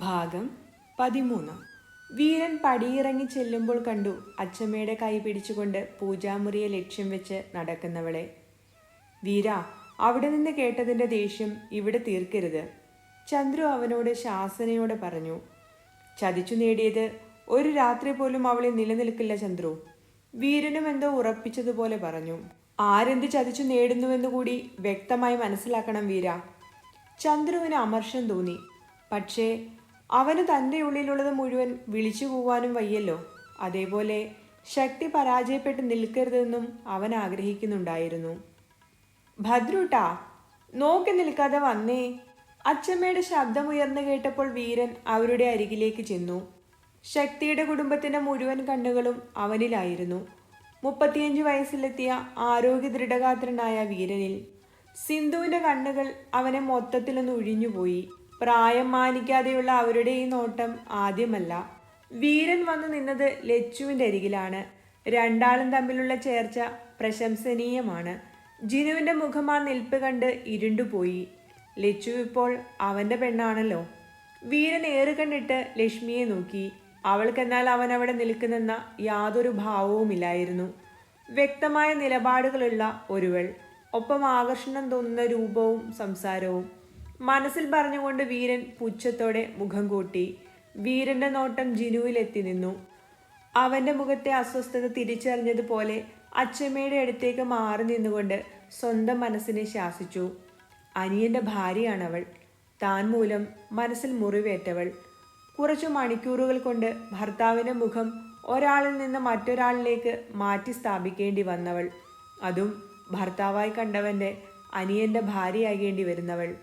ഭാഗം പതിമൂന്ന്. വീരൻ പടിയിറങ്ങി ചെല്ലുമ്പോൾ കണ്ടു അച്ചമ്മയുടെ കൈ പിടിച്ചുകൊണ്ട് പൂജാമുറിയെ ലക്ഷ്യം വെച്ച് നടക്കുന്നവളെ. വീര അവിടെ നിന്ന് കേട്ടതിന്റെ ദേഷ്യം ഇവിടെ തീർക്കരുത്. ചന്ദ്രു അവനോട് ശാസനയോടെ പറഞ്ഞു ചതിച്ചു നേടിയത് ഒരു രാത്രി പോലും അവളെ നിലനിൽക്കില്ല ചന്ദ്രു. വീരനും എന്തോ ഉറപ്പിച്ചതുപോലെ പറഞ്ഞു. ആരെന്ത് ചതിച്ചു നേടുന്നുവെന്ന് കൂടി വ്യക്തമായി മനസ്സിലാക്കണം വീര. ചന്ദ്രുവിന് അമർഷം തോന്നി. പക്ഷേ അവന് തന്റെ ഉള്ളിലുള്ളത് മുഴുവൻ വിളിച്ചു പോവാനും വയ്യല്ലോ. അതേപോലെ ശക്തി പരാജയപ്പെട്ട് നിൽക്കരുതെന്നും അവൻ ആഗ്രഹിക്കുന്നുണ്ടായിരുന്നു. ഭദ്രൂട്ടാ നോക്കി നിൽക്കാതെ വന്നേ. അച്ചമ്മയുടെ ശബ്ദമുയർന്നു കേട്ടപ്പോൾ വീരൻ അവരുടെ അരികിലേക്ക് ചെന്നു. ശക്തിയുടെ കുടുംബത്തിന്റെ മുഴുവൻ കണ്ണുകളും അവനിലായിരുന്നു. മുപ്പത്തിയഞ്ച് വയസ്സിലെത്തിയ ആരോഗ്യ ദൃഢഗാത്രനായ വീരനിൽ സിന്ധുവിന്റെ കണ്ണുകൾ അവനെ മൊത്തത്തിലൊന്ന് ഒഴിഞ്ഞുപോയി പ്രായം മാനിക്കാതെയുള്ള അവരുടെ ഈ നോട്ടം ആദ്യമല്ല. വീരൻ വന്നു നിന്നത് ലച്ചുവിന്റെ അരികിലാണ്. രണ്ടാളും തമ്മിലുള്ള ചേർച്ച പ്രശംസനീയമാണ്. ജിനുവിന്റെ മുഖം ആ നിൽപ്പ് കണ്ട് ഇരുണ്ടുപോയി. ലച്ചു ഇപ്പോൾ അവന്റെ പെണ്ണാണല്ലോ. വീരൻ ഏറുകണ്ടിട്ട് ലക്ഷ്മിയെ നോക്കി. അവൾക്കെന്നാൽ അവൻ അവിടെ നിൽക്കുന്നെന്ന യാതൊരു ഭാവവുമില്ലായിരുന്നു വ്യക്തമായ നിലപാടുകളുള്ള ഒരുവൾ ഒപ്പം ആകർഷണം തോന്നുന്ന രൂപവും സംസാരവും. മനസ്സിൽ പറഞ്ഞുകൊണ്ട് വീരൻ പുച്ഛത്തോടെ മുഖം കൂട്ടി വീരന്റെ നോട്ടം ജിനുവിലെത്തി നിന്നു. അവന്റെ മുഖത്തെ അസ്വസ്ഥത തിരിച്ചറിഞ്ഞതുപോലെ അച്ഛമ്മയുടെ അടുത്തേക്ക് മാറി നിന്നുകൊണ്ട് സ്വന്തം മനസ്സിനെ ശാസിച്ചു. അനിയന്റെ ഭാര്യയാണവൾ. താൻ മൂലം മനസ്സിൽ മുറിവേറ്റവൾ. കുറച്ചു മണിക്കൂറുകൾ കൊണ്ട് ഭർത്താവിന്റെ മുഖം ഒരാളിൽ നിന്ന് മറ്റൊരാളിലേക്ക് മാറ്റി സ്ഥാപിക്കേണ്ടി വന്നവൾ. അതും ഭർത്താവായി കണ്ടവന്റെ അനിയന്റെ ഭാര്യയാകേണ്ടി വരുന്നവൾ.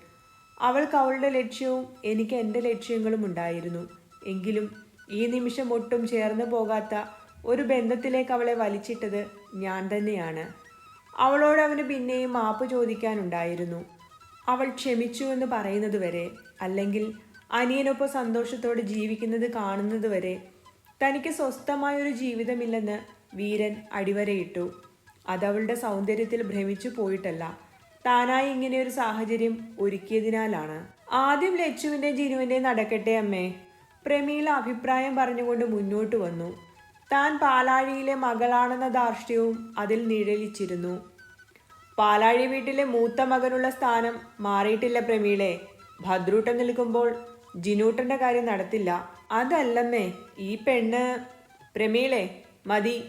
അവൾക്ക് അവളുടെ ലക്ഷ്യവും എനിക്ക് എന്റെ ലക്ഷ്യങ്ങളും ഉണ്ടായിരുന്നു. എങ്കിലും ഈ നിമിഷം ഒട്ടും ചേർന്നു പോകാത്ത ഒരു ബന്ധത്തിലേക്ക് അവളെ വലിച്ചിട്ടത് ഞാൻ തന്നെയാണ്. അവളോട് അവന് പിന്നെയും മാപ്പ് ചോദിക്കാനുണ്ടായിരുന്നു. അവൾ ക്ഷമിച്ചു എന്ന് പറയുന്നത് വരെ അല്ലെങ്കിൽ അനിയനൊപ്പം സന്തോഷത്തോടെ ജീവിക്കുന്നത് കാണുന്നത് വരെ തനിക്ക് സ്വസ്ഥമായൊരു ജീവിതമില്ലെന്ന് വീരൻ അടിവരയിട്ടു. അതവളുടെ സൗന്ദര്യത്തിൽ ഭ്രമിച്ചു പോയിട്ടല്ല. താനായി ഇങ്ങനെ ഒരു സാഹചര്യം ഒരുക്കിയതിനാലാണ്. ആദ്യം ലച്ചുവിന്റെ ജിനുവിന്റെ നടക്കട്ടെ അമ്മേ. പ്രമീള അഭിപ്രായം പറഞ്ഞുകൊണ്ട് മുന്നോട്ട് വന്നു. താൻ പാലാഴിയിലെ മകളാണെന്ന ധാർഷ്ട്യവും അതിൽ നിഴലിച്ചിരുന്നു. പാലാഴി വീട്ടിലെ മൂത്ത മകനുള്ള സ്ഥാനം മാറിയിട്ടില്ല പ്രമീളെ. ഭദ്രൂട്ടം നിൽക്കുമ്പോൾ ജിനൂട്ടന്റെ കാര്യം നടത്തില്ല. അതല്ലമ്മേ ഈ പെണ്ണ് പ്രമീളെ മതി.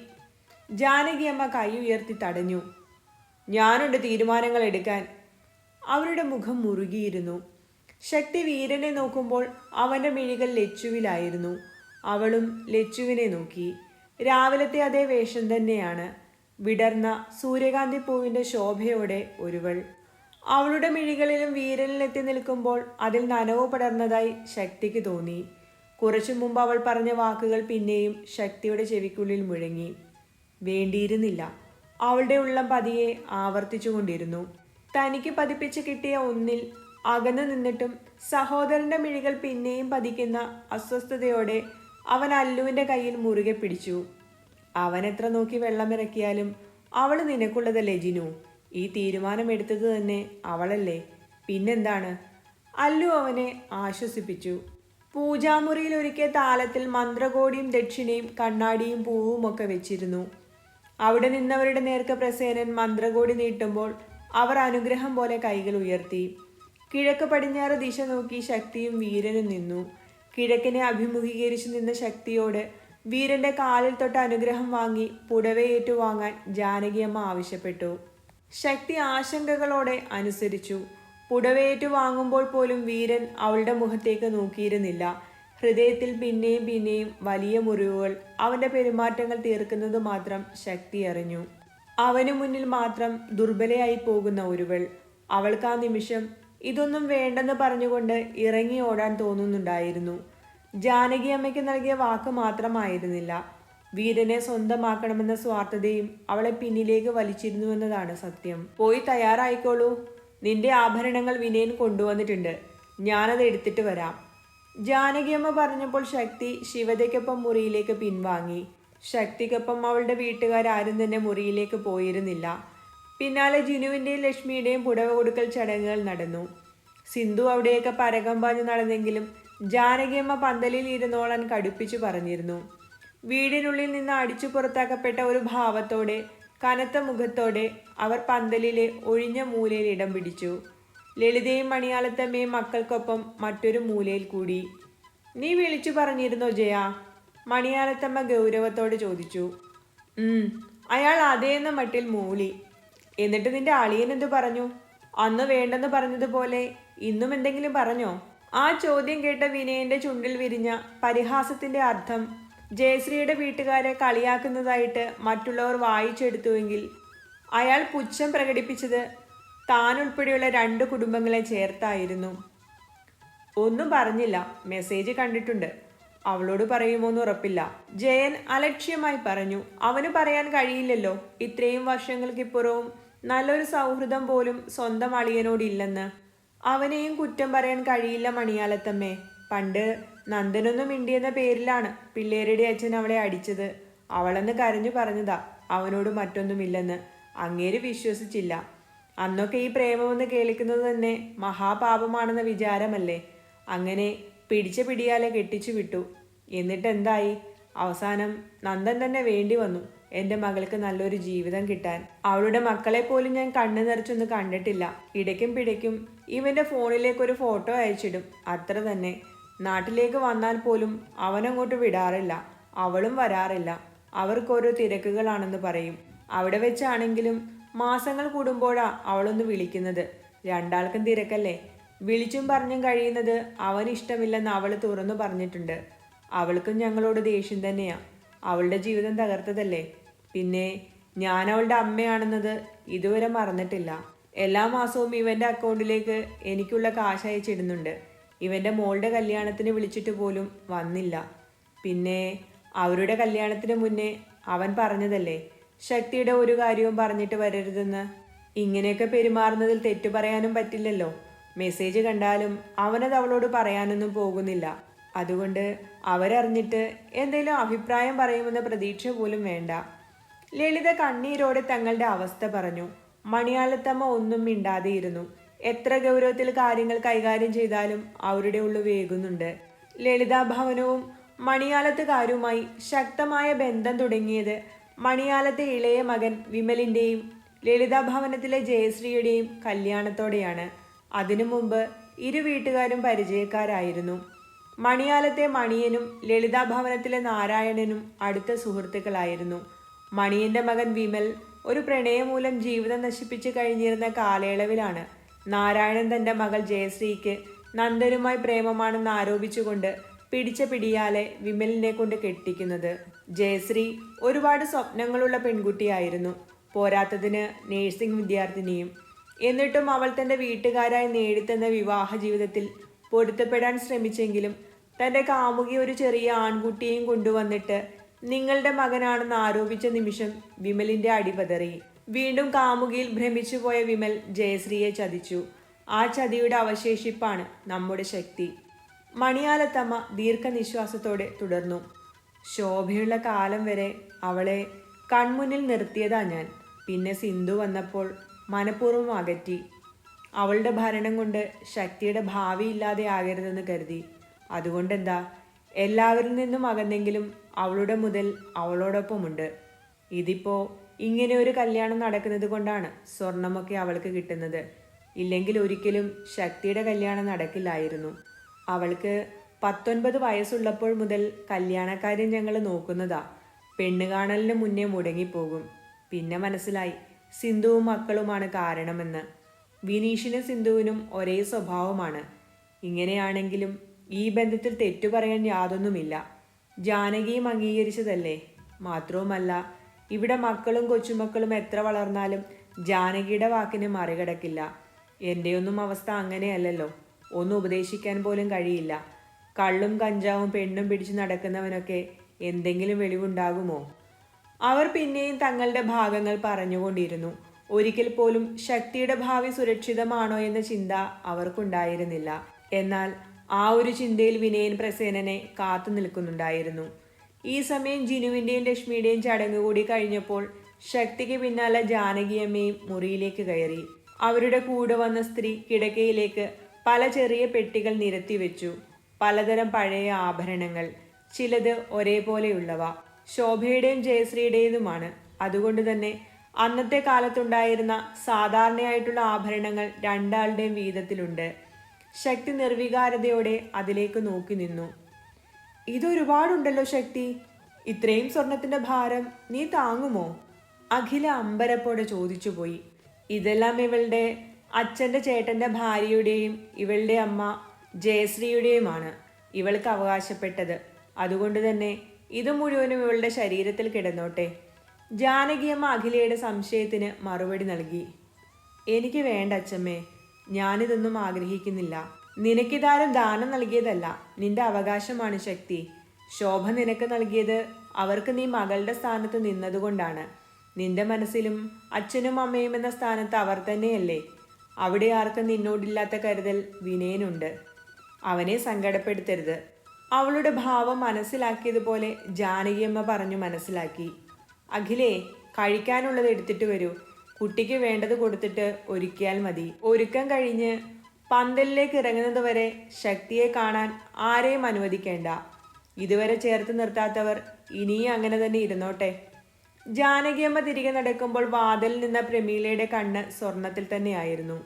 ജാനകി അമ്മ കൈ ഉയർത്തി തടഞ്ഞു. ഞാനുണ്ട് തീരുമാനങ്ങൾ എടുക്കാൻ. അവരുടെ മുഖം മുറുകിയിരുന്നു. ശക്തി വീരനെ നോക്കുമ്പോൾ അവന്റെ മിഴികൾ ലച്ചുവിലായിരുന്നു. അവളും ലച്ചുവിനെ നോക്കി. രാവിലത്തെ അതേ വേഷം തന്നെയാണ്. വിടർന്ന സൂര്യകാന്തി പൂവിന്റെ ശോഭയോടെ ഒരുവൾ. അവളുടെ മിഴികളിലും വീരനിലെത്തി നിൽക്കുമ്പോൾ അതിൽ നനവ് പടർന്നതായി ശക്തിക്ക് തോന്നി. കുറച്ചു മുമ്പ് അവൾ പറഞ്ഞ വാക്കുകൾ പിന്നെയും ശക്തിയുടെ ചെവിക്കുള്ളിൽ മുഴങ്ങി. വേണ്ടിയിരുന്നില്ല. അവളുടെ ഉള്ളം പതിയെ ആവർത്തിച്ചുകൊണ്ടിരുന്നു. തനിക്ക് പതിപ്പിച്ച് കിട്ടിയ ഒന്നിൽ അകന്നു നിന്നിട്ടും സഹോദരന്റെ മിഴികൾ പിന്നെയും പതിക്കുന്ന അസ്വസ്ഥതയോടെ അവൻ അല്ലുവിന്റെ കയ്യിൽ മുറുകെ പിടിച്ചു. അവനെത്ര നോക്കി വെള്ളമിറക്കിയാലും അവൾ നിനക്കുള്ളതല്ലേ ജിനു? ഈ തീരുമാനമെടുത്തത് തന്നെ അവളല്ലേ? പിന്നെന്താണ്? അല്ലു അവനെ ആശ്വസിപ്പിച്ചു. പൂജാമുറിയിൽ ഒരുക്കിയ താലത്തിൽ മന്ത്രകോടിയും ദക്ഷിണയും കണ്ണാടിയും പൂവും ഒക്കെ വെച്ചിരുന്നു. അവിടെ നിന്നവരുടെ നേർക്ക് പ്രസേനൻ മന്ത്രകോടി നീട്ടുമ്പോൾ അവർ അനുഗ്രഹം പോലെ കൈകൾ ഉയർത്തി. കിഴക്ക് പടിഞ്ഞാറ് ദിശ നോക്കി ശക്തിയും വീരനും നിന്നു. കിഴക്കിനെ അഭിമുഖീകരിച്ചു നിന്ന ശക്തിയോട് വീരന്റെ കാലിൽ തൊട്ട് അനുഗ്രഹം വാങ്ങി പുടവയേറ്റു വാങ്ങാൻ ജാനകിയമ്മ ആവശ്യപ്പെട്ടു. ശക്തി ആശങ്കകളോടെ അനുസരിച്ചു. പുടവേറ്റു വാങ്ങുമ്പോൾ പോലും വീരൻ അവളുടെ മുഖത്തേക്ക് നോക്കിയിരുന്നില്ല. ഹൃദയത്തിൽ പിന്നെയും പിന്നെയും വലിയ മുറിവുകൾ അവന്റെ പെരുമാറ്റങ്ങൾ തീർക്കുന്നത് മാത്രം ശക്തി അറിഞ്ഞു. അവനു മുന്നിൽ മാത്രം ദുർബലയായി പോകുന്ന ഒരുവൾ. അവൾക്ക് ആ നിമിഷം ഇതൊന്നും വേണ്ടെന്ന് പറഞ്ഞുകൊണ്ട് ഇറങ്ങി ഓടാൻ തോന്നുന്നുണ്ടായിരുന്നു. ജാനകി അമ്മയ്ക്ക് നൽകിയ വാക്ക് മാത്രമായിരുന്നില്ല. വീരനെ സ്വന്തമാക്കണമെന്ന സ്വാർത്ഥതയും അവളെ പിന്നിലേക്ക് വലിച്ചിരുന്നുവെന്നതാണ് സത്യം. പോയി തയ്യാറായിക്കോളൂ. നിന്റെ ആഭരണങ്ങൾ വിനയൻ കൊണ്ടുവന്നിട്ടുണ്ട്. ഞാനത് എടുത്തിട്ട് വരാം. ജാനകിയമ്മ പറഞ്ഞപ്പോൾ ശക്തി ശിവതയ്ക്കൊപ്പം മുറിയിലേക്ക് പിൻവാങ്ങി. ശക്തിക്കൊപ്പം അവളുടെ വീട്ടുകാരും തന്നെ മുറിയിലേക്ക് പോയിരുന്നില്ല. പിന്നാലെ ജിനുവിന്റെയും ലക്ഷ്മിയുടെയും പുടവ കൊടുക്കൽ ചടങ്ങുകൾ നടന്നു. സിന്ധു അവിടെയൊക്കെ പരകം പാഞ്ഞു നടന്നെങ്കിലും ജാനകിയമ്മ പന്തലിൽ ഇരുന്നോളാൻ കടുപ്പിച്ചു പറഞ്ഞിരുന്നു. വീടിനുള്ളിൽ നിന്ന് അടിച്ചു പുറത്താക്കപ്പെട്ട ഒരു ഭാവത്തോടെ കനത്ത മുഖത്തോടെ അവർ പന്തലിലെ ഒഴിഞ്ഞ മൂലയിൽ ഇടം പിടിച്ചു. ലളിതയും മണിയാളത്തമ്മയും മക്കൾക്കൊപ്പം മറ്റൊരു മൂലയിൽ കൂടി. നീ വിളിച്ചു പറഞ്ഞിരുന്നോ ജയ? മണിയാളത്തമ്മ ഗൗരവത്തോടെ ചോദിച്ചു. അയാൾ അതേന്ന മട്ടിൽ മൂളി. എന്നിട്ട് നിന്റെ അളിയൻ എന്തു പറഞ്ഞു? അന്ന് വേണ്ടെന്ന് പറഞ്ഞതുപോലെ ഇന്നും എന്തെങ്കിലും പറഞ്ഞോ? ആ ചോദ്യം കേട്ട വിനയന്റെ ചുണ്ടിൽ വിരിഞ്ഞ പരിഹാസത്തിന്റെ അർത്ഥം ജയശ്രീയുടെ വീട്ടുകാരെ കളിയാക്കുന്നതായിട്ട് മറ്റുള്ളവർ വായിച്ചെടുത്തുവെങ്കിൽ അയാൾ പുച്ഛം പ്രകടിപ്പിച്ചത് താൻ ഉൾപ്പെടെയുള്ള രണ്ട് കുടുംബങ്ങളെ ചേർത്തായിരുന്നു. ഒന്നും പറഞ്ഞില്ല. മെസ്സേജ് കണ്ടിട്ടുണ്ട്. അവളോട് പറയുമോന്ന് ഉറപ്പില്ല. ജയൻ അലക്ഷ്യമായി പറഞ്ഞു അവന് പറയാൻ കഴിയില്ലല്ലോ. ഇത്രയും വർഷങ്ങൾക്കിപ്പുറവും നല്ലൊരു സൗഹൃദം പോലും സ്വന്തം അളിയനോടില്ലെന്ന്. അവനെയും കുറ്റം പറയാൻ കഴിയില്ല മണിയാലത്തമ്മേ. പണ്ട് നന്ദനൊന്നും മിണ്ടിയെന്ന പേരിലാണ് പിള്ളേരുടെ അച്ഛൻ അവളെ അടിച്ചത്. അവളെന്ന് കരഞ്ഞു പറഞ്ഞതാ അവനോട് മറ്റൊന്നുമില്ലെന്ന്. അങ്ങേര് വിശ്വസിച്ചില്ല. അന്നൊക്കെ ഈ പ്രേമമെന്ന് കേൾക്കുന്നത് തന്നെ മഹാപാപമാണെന്ന വിചാരമല്ലേ? അങ്ങനെ പിടിച്ച പിടിയാലെ കെട്ടിച്ചു വിട്ടു. എന്നിട്ട് എന്തായി അവസാനം നന്ദൻ തന്നെ വേണ്ടി വന്നു എന്റെ മകൾക്ക് നല്ലൊരു ജീവിതം കിട്ടാൻ. അവളുടെ മക്കളെ പോലും ഞാൻ കണ്ണു നിറച്ചൊന്ന് കണ്ടിട്ടില്ല. ഇടയ്ക്കും പിടയ്ക്കും ഇവന്റെ ഫോണിലേക്ക് ഒരു ഫോട്ടോ അയച്ചിടും. അത്ര തന്നെ. നാട്ടിലേക്ക് വന്നാൽ പോലും അവനങ്ങോട്ട് വിടാറില്ല അവളും വരാറില്ല. അവർക്കോരോ തിരക്കുകളാണെന്ന് പറയും. അവിടെ വെച്ചാണെങ്കിലും മാസങ്ങൾ കൂടുമ്പോഴാ അവളൊന്ന് വിളിക്കുന്നത്. രണ്ടാൾക്കും തിരക്കല്ലേ. വിളിച്ചും പറഞ്ഞും കഴിയുന്നത് അവൻ ഇഷ്ടമില്ലെന്ന് അവൾ തുറന്നു പറഞ്ഞിട്ടുണ്ട്. അവൾക്കും ഞങ്ങളോട് ദേഷ്യം തന്നെയാ. അവളുടെ ജീവിതം തകർത്തതല്ലേ. പിന്നെ ഞാൻ അവളുടെ അമ്മയാണെന്നത് ഇതുവരെ മറന്നിട്ടില്ല. എല്ലാ മാസവും ഇവന്റെ അക്കൗണ്ടിലേക്ക് എനിക്കുള്ള കാശ് അയച്ചിടുന്നുണ്ട്. ഇവന്റെ മോളുടെ കല്യാണത്തിന് വിളിച്ചിട്ട് പോലും വന്നില്ല. പിന്നെ അവരുടെ കല്യാണത്തിന് മുന്നേ അവൻ പറഞ്ഞതല്ലേ ശക്തിയുടെ ഒരു കാര്യവും പറഞ്ഞിട്ട് വരരുതെന്ന്? ഇങ്ങനെയൊക്കെ പെരുമാറുന്നതിൽ തെറ്റു പറയാനും പറ്റില്ലല്ലോ. മെസ്സേജ് കണ്ടാലും അവനത് അവളോട് പറയാനൊന്നും പോകുന്നില്ല. അതുകൊണ്ട് അവരറിഞ്ഞിട്ട് എന്തെങ്കിലും അഭിപ്രായം പറയുമെന്ന പ്രതീക്ഷ പോലും വേണ്ട. ലളിത കണ്ണീരോടെ തങ്ങളുടെ അവസ്ഥ പറഞ്ഞു. മണിയാളത്തമ്മ ഒന്നും മിണ്ടാതെയിരുന്നു എത്ര ഗൗരവത്തിൽ കാര്യങ്ങൾ കൈകാര്യം ചെയ്താലും അവരുടെ ഉള്ളു വേകുന്നുണ്ട്. ലളിതാ ഭവനവും മണിയാലത്തുകാരുമായി ശക്തമായ ബന്ധം തുടങ്ങിയത് മണിയാലത്തെ ഇളയ മകൻ വിമലിന്റെയും ലളിതാ ഭവനത്തിലെ ജയശ്രീയുടെയും കല്യാണത്തോടെയാണ്. അതിനു മുമ്പ് ഇരു വീട്ടുകാരും പരിചയക്കാരായിരുന്നു. മണിയാലത്തെ മണിയനും ലളിതാ ഭവനത്തിലെ നാരായണനും അടുത്ത സുഹൃത്തുക്കളായിരുന്നു. മണിയന്റെ മകൻ വിമൽ ഒരു പ്രണയമൂലം ജീവിതം നശിപ്പിച്ചു കഴിഞ്ഞിരുന്ന കാലയളവിലാണ് നാരായണൻ തന്റെ മകൾ ജയശ്രീക്ക് നന്ദനുമായി പ്രേമമാണെന്ന് ആരോപിച്ചുകൊണ്ട് പിടിച്ച പിടിയാലെ വിമലിനെ കൊണ്ട് കെട്ടിക്കുന്നത്. ജയശ്രീ ഒരുപാട് സ്വപ്നങ്ങളുള്ള പെൺകുട്ടിയായിരുന്നു. പോരാത്തതിന് നേഴ്സിംഗ് വിദ്യാർത്ഥിനിയും എന്നിട്ടും അവൾ തന്റെ വീട്ടുകാരായി നേടിത്തന്ന വിവാഹ ജീവിതത്തിൽ പൊരുത്തപ്പെടാൻ ശ്രമിച്ചെങ്കിലും തന്റെ കാമുകി ഒരു ചെറിയ ആൺകുട്ടിയെയും കൊണ്ടുവന്നിട്ട് നിങ്ങളുടെ മകനാണെന്ന് ആരോപിച്ച നിമിഷം വിമലിന്റെ അടിപതറി വീണ്ടും കാമുകിയിൽ ഭ്രമിച്ചുപോയ വിമൽ ജയശ്രീയെ ചതിച്ചു. ആ ചതിയുടെ അവശേഷിപ്പാണ് നമ്മുടെ ശക്തി. മണിയാലത്തമ്മ ദീർഘനിശ്വാസത്തോടെ തുടർന്നു. ശോഭയുള്ള കാലം വരെ അവളെ കൺമുന്നിൽ നിർത്തിയതാ ഞാൻ. പിന്നെ സിന്ധു വന്നപ്പോൾ മനഃപൂർവം അകറ്റി. അവളുടെ ഭരണം കൊണ്ട് ശക്തിയുടെ ഭാവി ഇല്ലാതെ ആകരുതെന്ന് കരുതി. അതുകൊണ്ടെന്താ? എല്ലാവരിൽ നിന്നും അകന്നെങ്കിലും അവളുടെ മുതൽ അവളോടൊപ്പമുണ്ട്. ഇതിപ്പോ ഇങ്ങനെ ഒരു കല്യാണം നടക്കുന്നത് കൊണ്ടാണ് സ്വർണമൊക്കെ അവൾക്ക് കിട്ടുന്നത്. ഇല്ലെങ്കിൽ ഒരിക്കലും ശക്തിയുടെ കല്യാണം നടക്കില്ലായിരുന്നു. അവൾക്ക് പത്തൊൻപത് വയസ്സുള്ളപ്പോൾ മുതൽ കല്യാണക്കാര്യം ഞങ്ങൾ നോക്കുന്നതാ. പെണ്ണ് കാണലിന് മുന്നേ മുടങ്ങിപ്പോകും. പിന്നെ മനസ്സിലായി സിന്ധുവും മക്കളുമാണ് കാരണമെന്ന്. വിനീഷിനും സിന്ധുവിനും ഒരേ സ്വഭാവമാണ്. ഇങ്ങനെയാണെങ്കിലും ഈ ബന്ധത്തിൽ തെറ്റു പറയാൻ യാതൊന്നുമില്ല. ജാനകിയും അംഗീകരിച്ചതല്ലേ? മാത്രവുമല്ല ഇവിടെ മക്കളും കൊച്ചുമക്കളും എത്ര വളർന്നാലും ജാനകിയുടെ വാക്കിനെ മറികടക്കില്ല. എന്റെയൊന്നും അവസ്ഥ അങ്ങനെയല്ലല്ലോ. ഒന്നും ഉപദേശിക്കാൻ പോലും കഴിയില്ല. കള്ളും കഞ്ചാവും പെണ്ണും പിടിച്ചു നടക്കുന്നവനൊക്കെ എന്തെങ്കിലും വെളിവുണ്ടാകുമോ? അവർ പിന്നെയും തങ്ങളുടെ ഭാഗങ്ങൾ പറഞ്ഞുകൊണ്ടിരുന്നു. ഒരിക്കൽ പോലും ശക്തിയുടെ ഭാവി സുരക്ഷിതമാണോ എന്ന ചിന്ത അവർക്കുണ്ടായിരുന്നില്ല. എന്നാൽ ആ ഒരു ചിന്തയിൽ വിനയൻ പ്രസേനനെ കാത്തു നിൽക്കുന്നുണ്ടായിരുന്നു. ഈ സമയം ജിനുവിന്റെയും ലക്ഷ്മിയുടെയും ചടങ്ങ് കൂടി കഴിഞ്ഞപ്പോൾ ശക്തിക്ക് പിന്നാലെ ജാനകിയമ്മയും മുറിയിലേക്ക് കയറി. അവരുടെ കൂടെ വന്ന സ്ത്രീ കിടക്കയിലേക്ക് പല ചെറിയ പെട്ടികൾ നിരത്തി വെച്ചു. പലതരം പഴയ ആഭരണങ്ങൾ ചിലത് ഒരേപോലെയുള്ളവ. ശോഭയുടെയും ജയശ്രീയുടേതുമാണ്. അതുകൊണ്ട് തന്നെ അന്നത്തെ കാലത്തുണ്ടായിരുന്ന സാധാരണയായിട്ടുള്ള ആഭരണങ്ങൾ രണ്ടാളുടെയും വീതത്തിലുണ്ട്. ശക്തി നിർവികാരതയോടെ അതിലേക്ക് നോക്കി നിന്നു. ഇതൊരുപാടുണ്ടല്ലോ ശക്തി. ഇത്രയും സ്വർണത്തിന്റെ ഭാരം നീ താങ്ങുമോ? അഖില അമ്പരപ്പോടെ ചോദിച്ചുപോയി. ഇതെല്ലാം ഇവളുടെ അച്ഛന്റെ ചേട്ടന്റെ ഭാര്യയുടെയും ഇവളുടെ അമ്മ ജയശ്രീയുടെയുമാണ് ഇവൾക്ക് അവകാശപ്പെട്ടത്. അതുകൊണ്ട് തന്നെ ഇത് മുഴുവനും ഇവളുടെ ശരീരത്തിൽ കിടന്നോട്ടെ. ജാനകിയമ്മ അഖിലയുടെ സംശയത്തിന് മറുപടി നൽകി. എനിക്ക് വേണ്ട അച്ഛമ്മേ ഞാനിതൊന്നും ആഗ്രഹിക്കുന്നില്ല. നിനക്കിതാരും ദാനം നൽകിയതല്ല. നിന്റെ അവകാശമാണ് ശക്തി. ശോഭ നിനക്ക് നൽകിയത് അവർക്ക് നീ മകളുടെ സ്ഥാനത്ത് നിന്നതുകൊണ്ടാണ്. നിന്റെ മനസ്സിലും അച്ഛനും അമ്മയും എന്ന സ്ഥാനത്ത് അവർ തന്നെയല്ലേ. അവിടെ ആർക്കും നിന്നോടില്ലാത്ത കരുതൽ വിനയനുണ്ട്. അവനെ സങ്കടപ്പെടുത്തരുത്. അവളുടെ ഭാവം മനസ്സിലാക്കിയതുപോലെ ജാനകിയമ്മ പറഞ്ഞു മനസ്സിലാക്കി. അഖിലേ കഴിക്കാനുള്ളത് എടുത്തിട്ട് വരൂ. കുട്ടിക്ക് വേണ്ടത് കൊടുത്തിട്ട് ഒരുക്കിയാൽ മതി. ഒരുക്കം കഴിഞ്ഞ് പന്തലിലേക്ക് ഇറങ്ങുന്നത് വരെ ശക്തിയെ കാണാൻ ആരെയും അനുവദിക്കേണ്ട. ഇതുവരെ ചേർത്ത് നിർത്താത്തവർ ഇനിയും അങ്ങനെ തന്നെ ഇരുന്നോട്ടെ. ജാനകിയമ്മ തിരികെ നടക്കുമ്പോൾ വാതിൽ നിന്ന പ്രമീളയുടെ കണ്ണ് സ്വർണത്തിൽ തന്നെയായിരുന്നു.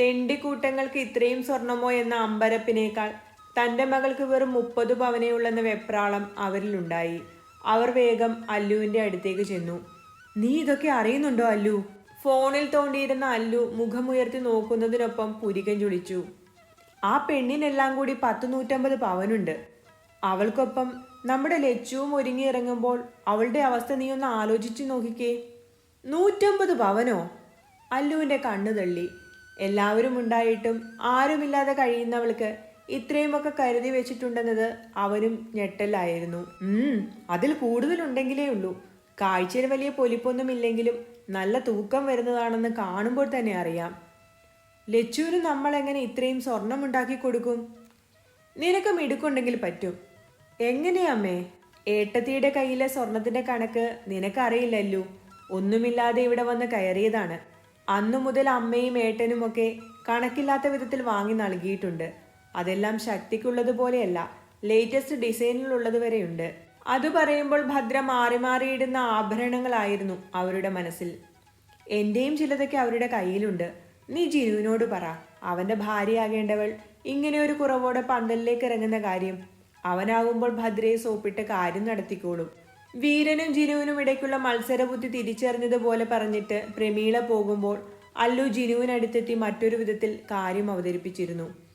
തെണ്ടിക്കൂട്ടങ്ങൾക്ക് ഇത്രയും സ്വർണമോ എന്ന അമ്പരപ്പിനേക്കാൾ തന്റെ മകൾക്ക് വെറും മുപ്പത് പവനെയുള്ളെന്ന വെപ്രാളം അവരിലുണ്ടായി. അവർ വേഗം അല്ലുവിന്റെ അടുത്തേക്ക് ചെന്നു. നീ ഇതൊക്കെ അറിയുന്നുണ്ടോ അല്ലു? ഫോണിൽ തോണ്ടിയിരുന്ന അല്ലു മുഖമുയർത്തി നോക്കുന്നതിനൊപ്പം പുരികം ചുളിച്ചു. ആ പെണ്ണിനെല്ലാം കൂടി പത്ത് നൂറ്റമ്പത് പവനുണ്ട്. അവൾക്കൊപ്പം നമ്മുടെ ലച്ചുവും ഒരുങ്ങിയിറങ്ങുമ്പോൾ അവളുടെ അവസ്ഥ നീ ഒന്ന് ആലോചിച്ചു നോക്കിക്കേ. നൂറ്റമ്പത് പവനോ? അല്ലുവിന്റെ കണ്ണു തള്ളി. എല്ലാവരും ഉണ്ടായിട്ടും ആരുമില്ലാതെ കഴിയുന്നവൾക്ക് ഇത്രയുമൊക്കെ കരുതി വെച്ചിട്ടുണ്ടെന്നത് അവനും ഞെട്ടലായിരുന്നു. അതിൽ കൂടുതലുണ്ടെങ്കിലേ ഉള്ളൂ. കാഴ്ചയിൽ വലിയ പൊലിപ്പൊന്നുമില്ലെങ്കിലും നല്ല തൂക്കം വരുന്നതാണെന്ന് കാണുമ്പോൾ തന്നെ അറിയാം. ലച്ചുവിന് നമ്മൾ എങ്ങനെ ഇത്രയും സ്വർണം ഉണ്ടാക്കി കൊടുക്കും? നിനക്ക് മിടുക്കുണ്ടെങ്കിൽ പറ്റും. എങ്ങനെയമ്മേ ഏട്ടത്തിയുടെ കയ്യിലെ സ്വർണത്തിന്റെ കണക്ക് നിനക്കറിയില്ലല്ലോ. ഒന്നുമില്ലാതെ ഇവിടെ വന്ന് കയറിയതാണ്. അന്നു മുതൽ അമ്മയും ഏട്ടനും ഒക്കെ കണക്കില്ലാത്ത വിധത്തിൽ വാങ്ങി നൽകിയിട്ടുണ്ട്. അതെല്ലാം ശക്തിക്കുള്ളതുപോലെയല്ല ലേറ്റസ്റ്റ് ഡിസൈനിലുള്ളത് വരെയുണ്ട് അത് പറയുമ്പോൾ ഭദ്ര മാറി മാറിയിടുന്ന ആഭരണങ്ങളായിരുന്നു അവരുടെ മനസ്സിൽ. എന്റെയും ചിലതൊക്കെ അവരുടെ കയ്യിലുണ്ട്. നീ ജിനുവിനോട് പറ. അവന്റെ ഭാര്യയാകേണ്ടവൾ ഇങ്ങനെ ഒരു കുറവോടെ പന്തലിലേക്ക് ഇറങ്ങുന്ന കാര്യം. അവനാകുമ്പോൾ ഭദ്രയെ സോപ്പിട്ട് കാര്യം നടത്തിക്കോളും. വീരനും ജിനുവിനും ഇടയ്ക്കുള്ള മത്സരബുദ്ധി തിരിച്ചറിഞ്ഞതുപോലെ പറഞ്ഞിട്ട് പ്രമീള പോകുമ്പോൾ അല്ലു ജിനുവിനടുത്തെത്തി മറ്റൊരു വിധത്തിൽ കാര്യം അവതരിപ്പിച്ചിരുന്നു.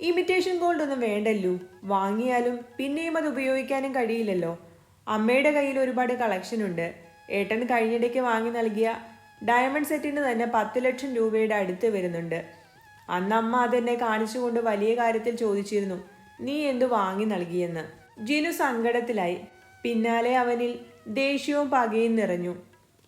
ഇമിറ്റേഷൻ ഗോൾഡ് ഒന്നും വേണ്ടല്ലോ. വാങ്ങിയാലും പിന്നെയും അത് ഉപയോഗിക്കാനും കഴിയില്ലല്ലോ. അമ്മയുടെ കയ്യിൽ ഒരുപാട് കളക്ഷൻ ഉണ്ട്. ഏട്ടൻ കഴിഞ്ഞിടയ്ക്ക് വാങ്ങി നൽകിയ ഡയമണ്ട് സെറ്റിന് തന്നെ പത്ത് ലക്ഷം രൂപയുടെ അടുത്ത് വരുന്നുണ്ട്. അന്ന് അമ്മ അതെന്നെ കാണിച്ചുകൊണ്ട് വലിയ കാര്യത്തിൽ ചോദിച്ചിരുന്നു നീ എന്തു വാങ്ങി നൽകിയെന്ന്? ജിനു സങ്കടത്തിലായി. പിന്നാലെ അവനിൽ ദേഷ്യവും പകയും നിറഞ്ഞു.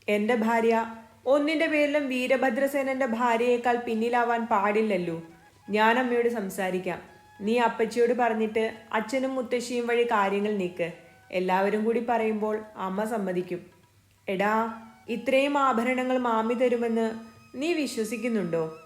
എന്റെ ഭാര്യ ഒന്നിന്റെ പേരിലും വീരഭദ്രസേനന്റെ ഭാര്യയേക്കാൾ പിന്നിലാവാൻ പാടില്ലല്ലോ. ഞാൻ അമ്മയോട് സംസാരിക്കാം. നീ അപ്പച്ചിയോട് പറഞ്ഞിട്ട് അച്ഛനും മുത്തശ്ശിയും വഴി കാര്യങ്ങൾ നീക്ക്. എല്ലാവരും കൂടി പറയുമ്പോൾ അമ്മ സമ്മതിക്കും. എടാ ഇത്രയും ആഭരണങ്ങൾ മാമി തരുമെന്ന് നീ വിശ്വസിക്കുന്നുണ്ടോ?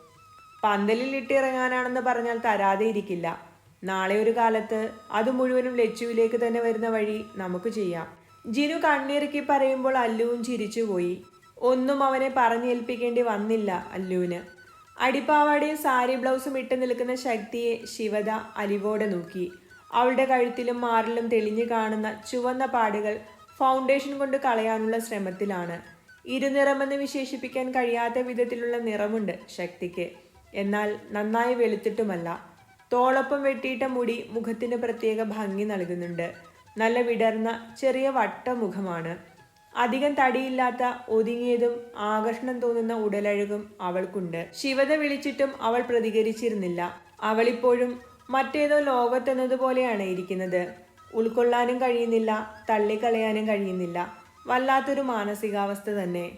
പന്തലിൽ ഇട്ടിറങ്ങാനാണെന്ന് പറഞ്ഞാൽ തരാതെ ഇരിക്കില്ല. നാളെ ഒരു കാലത്ത് അത് മുഴുവനും ലച്ചുവിലേക്ക് തന്നെ വരുന്ന വഴി നമുക്ക് ചെയ്യാം. ജിനു കണ്ണിറുക്കി പറയുമ്പോൾ അല്ലുവും ചിരിച്ചുപോയി. ഒന്നും അവനെ പറഞ്ഞേൽപ്പിക്കേണ്ടി വന്നില്ല അല്ലുവിന്. അടിപ്പാവാടയും സാരി ബ്ലൗസും ഇട്ട് നിൽക്കുന്ന ശക്തിയെ ശിവദ അലിവോടെ നോക്കി. അവളുടെ കഴുത്തിലും മാറിലും തെളിഞ്ഞു കാണുന്ന ചുവന്ന പാടുകൾ ഫൗണ്ടേഷൻ കൊണ്ട് കളയാനുള്ള ശ്രമത്തിലാണ്. ഇരുനിറമെന്ന് വിശേഷിപ്പിക്കാൻ കഴിയാത്ത വിധത്തിലുള്ള നിറമുണ്ട് ശക്തിക്ക്. എന്നാൽ നന്നായി വെളുത്തിട്ടുമല്ല. തോളൊപ്പം വെട്ടിയിട്ട മുടി മുഖത്തിന് പ്രത്യേക ഭംഗി നൽകുന്നുണ്ട്. നല്ല വിടർന്ന ചെറിയ വട്ടമുഖമാണ്. അധികം തടിയില്ലാത്ത ഒതുങ്ങിയതും ആകർഷണം തോന്നുന്ന ഉടലഴകും അവൾക്കുണ്ട്. ശിവത വിളിച്ചിട്ടും അവൾ പ്രതികരിച്ചിരുന്നില്ല. അവളിപ്പോഴും മറ്റേതോ ലോകത്തെന്നതുപോലെയാണ് ഇരിക്കുന്നത്. ഉൾക്കൊള്ളാനും കഴിയുന്നില്ല തള്ളിക്കളയാനും കഴിയുന്നില്ല. വല്ലാത്തൊരു മാനസികാവസ്ഥ തന്നെ.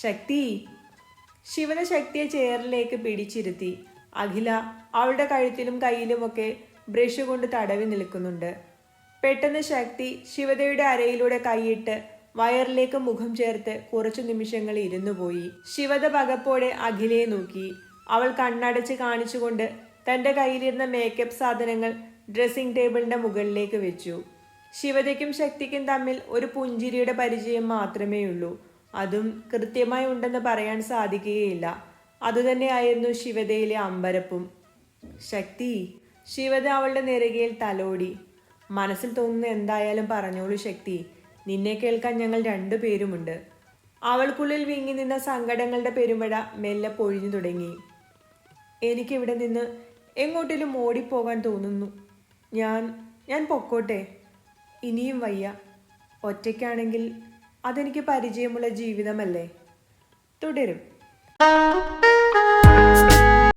ശക്തി. ശിവന ശക്തിയെ ചേറിലേക്ക് പിടിച്ചിരുത്തി. അഖില അവളുടെ കഴുത്തിലും കയ്യിലുമൊക്കെ ബ്രഷ് കൊണ്ട് തടവി നിൽക്കുന്നുണ്ട്. പെട്ടെന്ന് ശക്തി ശിവതയുടെ അരയിലൂടെ കൈയിട്ട് വയറിലേക്ക് മുഖം ചേർത്ത് കുറച്ചു നിമിഷങ്ങൾ ഇരുന്നു പോയി. ശിവത പകപ്പോടെ അഖിലയെ നോക്കി. അവൾ കണ്ണടച്ച് കാണിച്ചുകൊണ്ട് തന്റെ കയ്യിലിരുന്ന മേക്കപ്പ് സാധനങ്ങൾ ഡ്രസ്സിംഗ് ടേബിളിന്റെ മുകളിലേക്ക് വെച്ചു. ശിവതയ്ക്കും ശക്തിക്കും തമ്മിൽ ഒരു പുഞ്ചിരിയുടെ പരിചയം മാത്രമേ ഉള്ളൂ. അതും കൃത്യമായി ഉണ്ടെന്ന് പറയാൻ സാധിക്കുകയില്ല. അതുതന്നെയായിരുന്നു ശിവതയിലെ അമ്പരപ്പും. ശക്തി ശിവത അവളുടെ നെറുകയിൽ തലോടി. മനസ്സിൽ തോന്നുന്ന എന്തായാലും പറഞ്ഞോളൂ ശക്തി. നിന്നെ കേൾക്കാൻ ഞങ്ങൾ രണ്ടുപേരുമുണ്ട് അവൾക്കുള്ളിൽ വീങ്ങി നിന്ന സങ്കടങ്ങളുടെ പെരുമഴ മെല്ലെ പൊഴിഞ്ഞു തുടങ്ങി. എനിക്കിവിടെ നിന്ന് എങ്ങോട്ടേലും ഓടിപ്പോകാൻ തോന്നുന്നു. ഞാൻ ഞാൻ പൊക്കോട്ടെ. ഇനിയും വയ്യ. ഒറ്റയ്ക്കാണെങ്കിൽ അതെനിക്ക് പരിചയമുള്ള ജീവിതമല്ലേ? തുടരും.